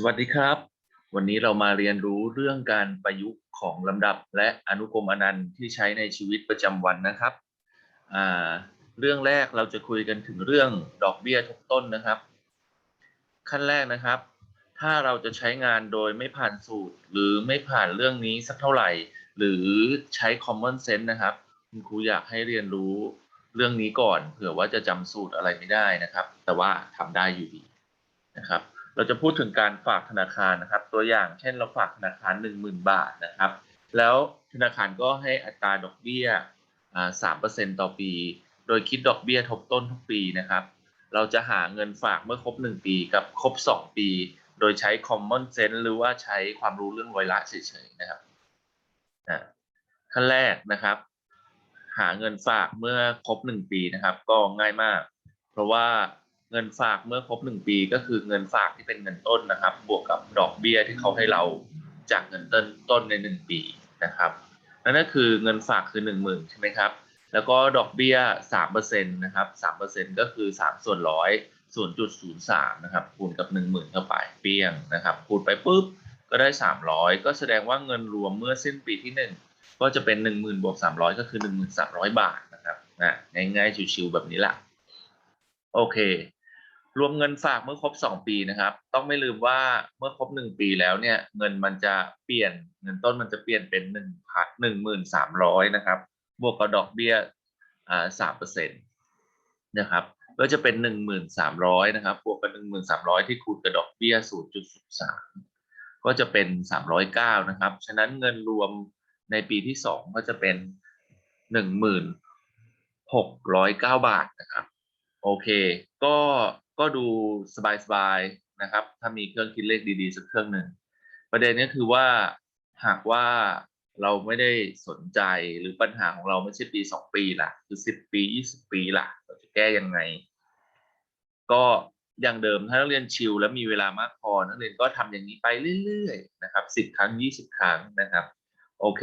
สวัสดีครับ วันนี้เรามาเรียนรู้เรื่องการประยุกต์ของลำดับ และอนุกรมอนันต์ที่ใช้ในชีวิตประจำวันนะครับ เรื่องแรกเราจะคุยกันถึงเรื่องดอกเบี้ยทบต้นนะครับ ขั้นแรกนะครับ ถ้าเราจะใช้งานโดยไม่ผ่านสูตร หรือไม่ผ่านเรื่องนี้สักเท่าไหร่ หรือใช้ common sense นะครับ คุณครูอยากให้เรียนรู้เรื่องนี้ก่อน เผื่อว่าจะจำสูตรอะไรไม่ได้นะครับ แต่ว่าทำได้อยู่ดีนะครับ เราจะพูดถึงการฝากธนาคารนะครับ ตัวอย่างเช่นเราฝากธนาคาร 10,000 บาทนะครับ แล้วธนาคารก็ให้อัตราดอกเบี้ยสามเปอร์เซ็นต่อปี โดยคิดดอกเบี้ยทบต้นทุกปีนะครับ เราจะหาเงินฝากเมื่อครบ 1 ปีกับครบ 2 ปี โดยใช้ common sense หรือว่าใช้ความรู้เรื่องไวรัสเฉยๆนะครับอะขั้นแรกนะครับ หาเงินฝากเมื่อครบ 1 ปีนะครับ ก็ง่ายมาก เพราะว่า เงินฝากเมื่อครบ1ปีก็คือเงินฝากที่เป็นเงินต้นนะครับ บวกกับดอกเบี้ยที่เขาให้เราจากเงินต้นต้นใน1ปีนะครับนั่นก็คือเงินฝากคือ1 0,000ใช่ไหมครับ แล้วก็ดอกเบี้ย3%นต์นะครับ3%ก็คือ3ส่วนร้อย0.03นย์สามนะครับคูณกับ10,000เข้าไปเปี้ยงนะครับคูณไปปุ๊บก็ได้300ก็แสดงว่าเงินรวมเมื่อสิ้นปีที่1ก็จะเป็น10,000บวก300ก็คือ1,300บาทนะครับนะง่ายๆชิวๆแบบนี้แหละโอเค รวมเงินฝากเมื่อครบ 2 ปีนะครับ ต้องไม่ลืมว่าเมื่อครบ 1 ปีแล้วเนี่ย เงินมันจะเปลี่ยนเงินต้นมันจะเปลี่ยนเป็น1พัน1300นะครับ บวกกับดอกเบี้ยอ่าสามเปอร์เซ็นต์นะครับก็จะเป็นหนึ่งหมื่นสามร้อยนะครับบวกกับหนึ่งหมื่นสามร้อยที่คูณกับดอกเบี้ยศูนย์จุดสามก็จะเป็นสามร้อยเก้านะครับ ฉะนั้นเงินรวมในปีที่สองก็จะเป็นหนึ่งหมื่นหกร้อยเก้าบาทนะครับ โอเค ก็ ก็ดูสบายๆนะครับ ถ้ามีเครื่องคิดเลขดีๆสักเครื่องหนึ่งประเด็นก็คือว่าหากว่าเราไม่ได้สนใจหรือปัญหาของเราไม่ใช่ปีสองปีละคือสิบปียี่สิบปีละเราจะแก้ยังไง ก็อย่างเดิมถ้านักเรียนชิลแล้วมีเวลามากพอนักเรียนก็ทำอย่างนี้ไปเรื่อยๆนะครับสิบครั้งยี่สิบครั้งนะครับ โอเค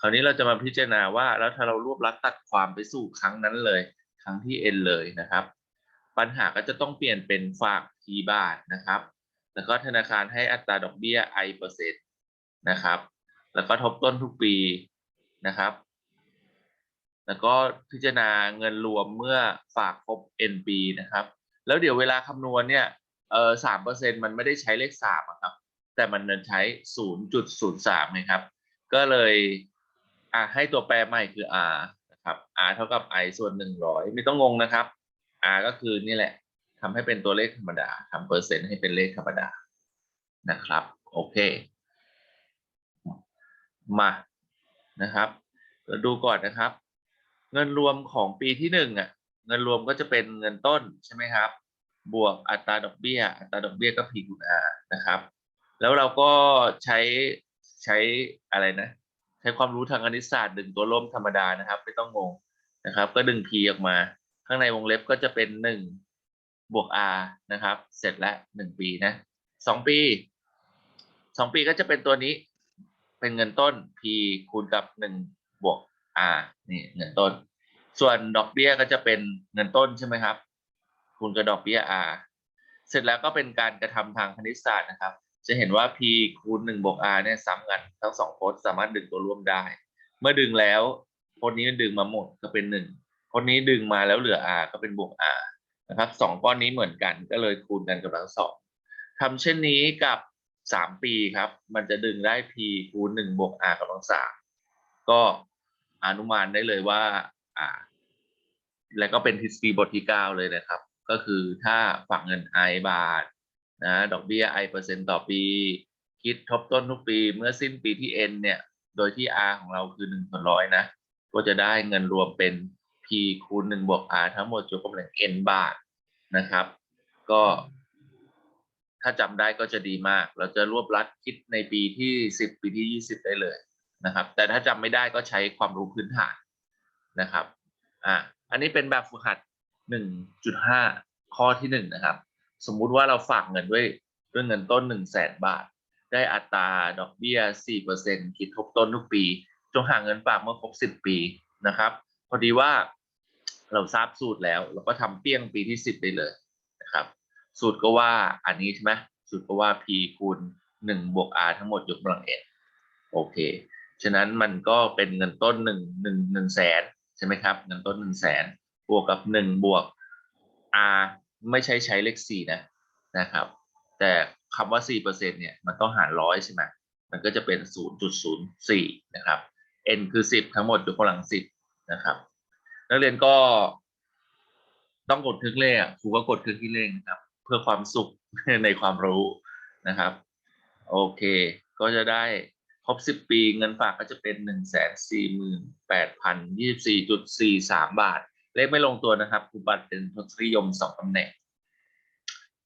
คราวนี้เราจะมาพิจารณาว่าแล้วถ้าเรารวบรัดตัดความไปสู่ครั้งนั้นเลย ครั้งที่ n เลยนะครับ ปัญหาก็จะต้องเปลี่ยนเป็นฝาก t บาทนะครับ แล้วก็ธนาคารให้อัตราดอกเบี้ย i เปอร์เซ็นต์นะครับ แล้วก็ทบต้นทุกปีนะครับ แล้วก็พิจารณาเงินรวมเมื่อฝากครบ n ปีนะครับ แล้วเดี๋ยวเวลาคำนวณเนี่ยเออสามเปอร์เซ็นต์มันไม่ได้ใช้เลขสามครับ แต่มันใช้ศูนย์จุดศูนย์สามนะครับ ก็เลยอะให้ตัวแปรใหม่คือ r นะครับ r เท่ากับ i ส่วนหนึ่งร้อยไม่ต้องงงนะครับ r ก็คือนี่แหละทำให้เป็นตัวเลขธรรมดาทำเปอร์เซ็นต์ให้เป็นเลขธรรมดานะครับ โอเค มานะครับเราดูก่อนนะครับ เงินรวมของปีที่หนึ่งอะ เงินรวมก็จะเป็นเงินต้นใช่ไหมครับ บวกอัตราดอกเบี้ย อัตราดอกเบี้ยก็ P คูณ R นะครับ แล้วเราก็ใช้ใช้อะไรนะ ใช้ความรู้ทางคณิตศาสตร์ดึงตัวร่มธรรมดานะครับ ไม่ต้องงงนะครับ ก็ดึง P ออกมา ข้างในวงเล็บก็จะเป็นหนึ่งบวก R นะครับ เสร็จแล้วหนึ่งปีนะสองปีสองปีก็จะเป็นตัวนี้ เป็นเงินต้น P คูณกับหนึ่งบวก R นี่เงินต้น ส่วนดอกเบี้ยก็จะเป็นเงินต้นใช่ไหมครับ คูณกับดอกเบี้ย R เสร็จแล้วก็เป็นการกระทำทางคณิตศาสตร์นะครับ จะเห็นว่า P คูณหนึ่งบวก R เนี่ยซ้ำกันทั้งสองโพจน์สามารถดึงตัวร่วมได้ เมื่อดึงแล้วโพจน์นี้ดึงมาหมดก็เป็นหนึ่ง โพจน์นี้ดึงมาแล้วเหลือ R ก็เป็นบวก R นะครับสองก้อนนี้เหมือนกันก็เลยคูณกันกับทั้งสองทำเช่นนี้กับสามปีครับ มันจะดึงได้ p คูณหนึ่งบวก r กำลังสามก็อนุมานได้เลยว่าอ่าแล้วก็เป็นทฤษฎีบทที่เก้าเลยนะครับ ก็คือถ้าฝากเงิน i บาทนะดอกเบี้ย i เปอร์เซ็นต์ต่อปี คิดทบต้นทุกปีเมื่อสิ้นปีที่ n เนี่ย โดยที่ r ของเราคือหนึ่งส่วนร้อยนะ ก็จะได้เงินรวมเป็น คูณหนึ่งบวก r ทั้งหมดยกกำลัง n บาทนะครับ ก็ ถ้าจำได้ก็จะดีมาก เราจะรวบรัดคิดในปีที่สิบปีที่ยี่สิบได้เลยนะครับ แต่ถ้าจำไม่ได้ก็ใช้ความรู้พื้นฐานนะครับอ่าอันนี้เป็นแบบฝึกหัดหนึ่งจุดห้าข้อที่หนึ่งนะครับ สมมุติว่าเราฝากเงินด้วยด้วยเงินต้นหนึ่งแสนบาท ได้อัตราดอกเบี้ยสี่เปอร์เซ็นคิดทบต้นทุกปี จงหาเงินฝากเมื่อครบสิบปีนะครับ พอดีว่า เราทราบสูตรแล้ว เราก็ทำเปี้ยงปีที่สิบได้เลยนะครับ สูตรก็ว่าอันนี้ใช่ไหมสุดเพราะว่า p คูณหนึ่งบวก r ทั้งหมดยกกำลัง n โอเค ฉะนั้นมันก็เป็นเงินต้นหนึ่งหนึ่งหนึ่งแสนใช่ไหมครับ เงินต้นหนึ่งแสนบวกกับหนึ่งบวก r ไม่ใช่ใช้เลขสี่นะนะครับ แต่คำว่าสี่เปอร์เซ็นเนี่ยมันต้องหารร้อยใช่ไหมมันก็จะเป็นศูนย์จุดศูนะครับ n คือสิบทั้งหมดยกกำลังสิบนะครับ นักเรียนก็ต้องกดเครื่องเลขอะครูก็กดเครื่องคิดเลขนะครับ เพื่อความสุขในความรู้นะครับ โอเค ก็จะได้ครบสิบปีเงินฝากก็จะเป็นหนึ่งแสนสี่หมื่นแปดพันยี่สิบสี่จุดสี่สามบาท เลขไม่ลงตัวนะครับครูบัตรเป็นทศนิยมสองตำแหน่ง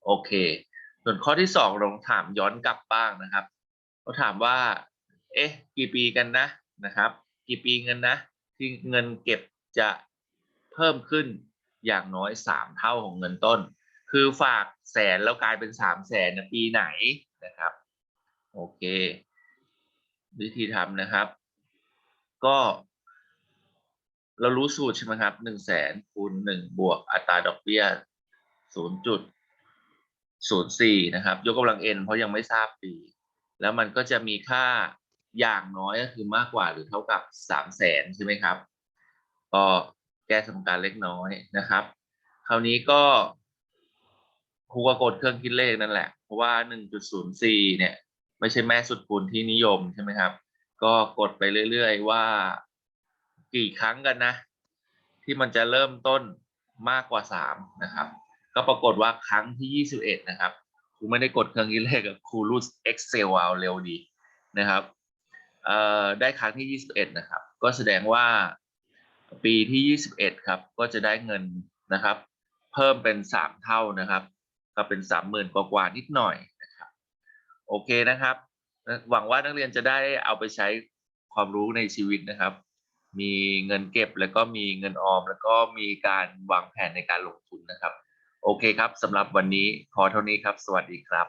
โอเค ส่วนข้อที่สองลองถามย้อนกลับบ้างนะครับเขาถามว่า เอ๊ะ กี่ปีกันนะนะครับ กี่ปีเงินนะ ที่เงินเก็บจะ เพิ่มขึ้นอย่างน้อยสามเท่าของเงินต้น คือฝากแสนแล้วกลายเป็นสามแสนปีไหนนะครับ โอเค วิธีทำนะครับ ก็ เรารู้สูตรใช่ไหมครับหนึ่งแสนคูณหนึ่งบวกอัตราดอกเบี้ยศูนย์จุดศูนย์สี่นะครับ ยกกำลัง n เพราะยังไม่ทราบปี แล้วมันก็จะมีค่าอย่างน้อยก็คือมากกว่าหรือเท่ากับสามแสนใช่ไหมครับ ก็ แก้สมการเล็กน้อยนะครับ คราวนี้ก็ครูก็กดเครื่องคิดเลขนั่นแหละ เพราะว่า 1.04 เนี่ย ไม่ใช่แม่สุดคูณที่นิยมใช่ไหมครับ ก็กดไปเรื่อยๆว่า กี่ครั้งกันนะ ที่มันจะเริ่มต้นมากกว่า 3 นะครับ ก็ปรากฏว่าครั้งที่ 21 นะครับครูไม่ได้กดเครื่องคิดเลขกับครูรูด Excel เอาเร็วดีนะครับได้ครั้งที่ 21 นะครับ ก็แสดงว่า ปีที่ 21 ครับ ก็จะได้เงินนะครับ เพิ่มเป็น 3 เท่านะครับ ก็เป็น 30,000 กว่ากว่านิดหน่อยนะครับ โอเคนะครับ หวังว่านักเรียนจะได้เอาไปใช้ความรู้ในชีวิตนะครับ มีเงินเก็บแล้วก็มีเงินออม แล้วก็มีการวางแผนในการลงทุนนะครับ โอเคครับสำหรับวันนี้พอเท่านี้ครับ สวัสดีครับ